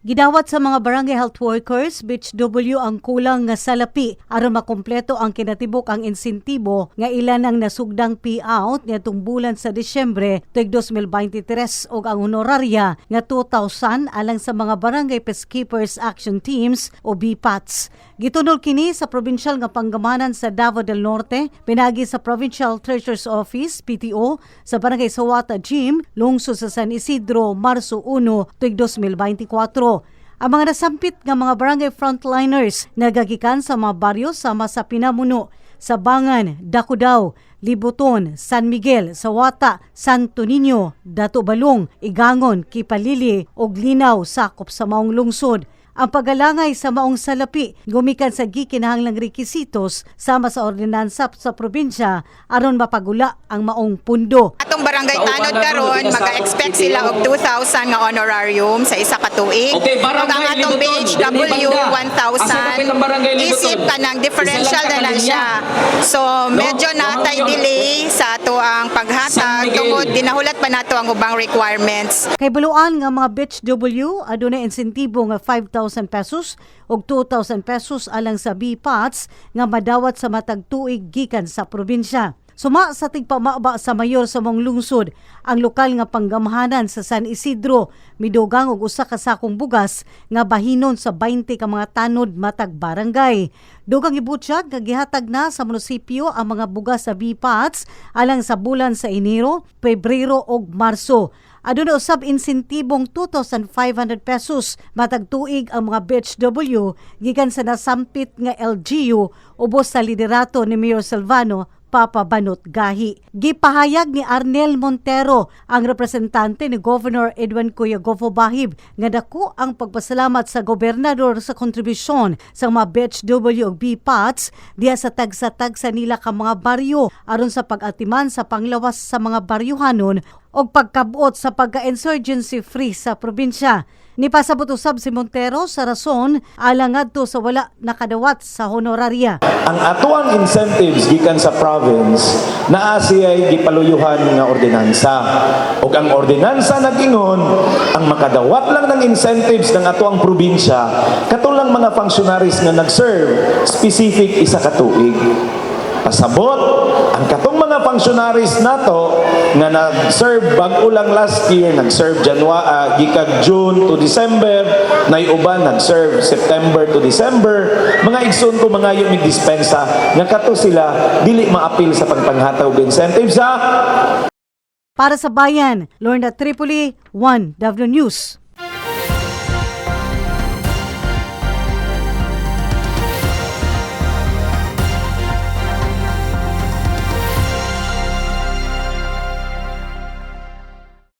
Gidawat sa mga barangay health workers, Beach W ang kulang nga salapi aron makompleto ang kinatibok ang insentibo nga ilan ang nasugdang payout nitong bulan sa Disyembre tuig 2023 ug ang honoraria nga 2,000 alang sa mga barangay peacekeepers action teams o BPATs. Gitunol kini sa provincial nga panggamanan sa Davao del Norte, pinagi sa Provincial Treasurer's Office PTO sa barangay Sawata Gym, lungsod sa San Isidro, Marso 1 tuig 2024. Ang mga nasampit nga mga barangay frontliners nagagikan sa mga baryo sama sa Pinamuno, Sabangan, Dacudaw, Libuton, San Miguel, Sawata, Santo Niño, Dato Balong, Igangon, Kipalili ug Linaw sakop sa maong lungsod. Ang paggalangay sa maong salapi gumikan sa gikinahanglang rekisitos sama sa ordinansa sa probinsya aron mapagula ang maong pundo. Atong barangay tanod karon maka-expect sila og 2,000 nga honorarium sa isa ka tuig. Okay, Ug barangay ang atong ang barangay 1,000 Libuton? isip ka ng differential na lang siya. So medyo natay delay sa ato ang paghatag tungod ginahulat pa nato ang ubang requirements. Kay buluan nga mga Beach W aduna insentibo nga 5,000 pesos ug 2,000 pesos alang sa BPATs nga madawat sa matag tuig gikan sa probinsya. Suma sa tigpamaba sa mayor sa mong lungsod, ang lokal nga panggamhanan sa San Isidro midugang og usa ka sakong bugas nga bahinon sa 20 ka mga tanod matag barangay. Dugang ibutyag nga gihatag na sa munisipyo ang mga bugas sa BPATs alang sa bulan sa Enero, Pebrero ug Marso. Aduna usab insentibong 2,500 pesos matag tuig ang mga BHW gikan sa nasampit nga LGU ubos sa liderato ni Mayor Silvano Papa Banot Gahi. Gipahayag ni Arnel Montero, ang representante ni Governor Edwin Cuyagofo Bahib, nga dako ang pagpasalamat sa gobernador sa kontribusyon sa mga BHW ug BPATs diha sa tagsa-tagsa nila ka mga baryo aron sa pag-atiman sa panglawas sa mga baryuhanon o pagkabuot sa pagka-insurgency free sa probinsya. Ni pasabot usab si Montero sa rason alang ngadto sa wala nakadawat sa honoraria. ang atuang incentives gikan sa province naa siya'y gipaluyuhan nga ordinansa ug ang ordinansa nagingon ang makadawat lang ng incentives ng atuang probinsya katulang mga functionaries nga nag-serve specific isa ka tuig pasabot ang katong mga functionaries nato nga nag-serve bag-o lang last year nag-serve January uh, gikag June to December nay uban nag-serve September to December. Mga igsoon ko mga yung dispensa nga kato sila dili maapil sa pagpanghataw og incentives ha Para sa bayan, Lorna Tripoli, 1 W News.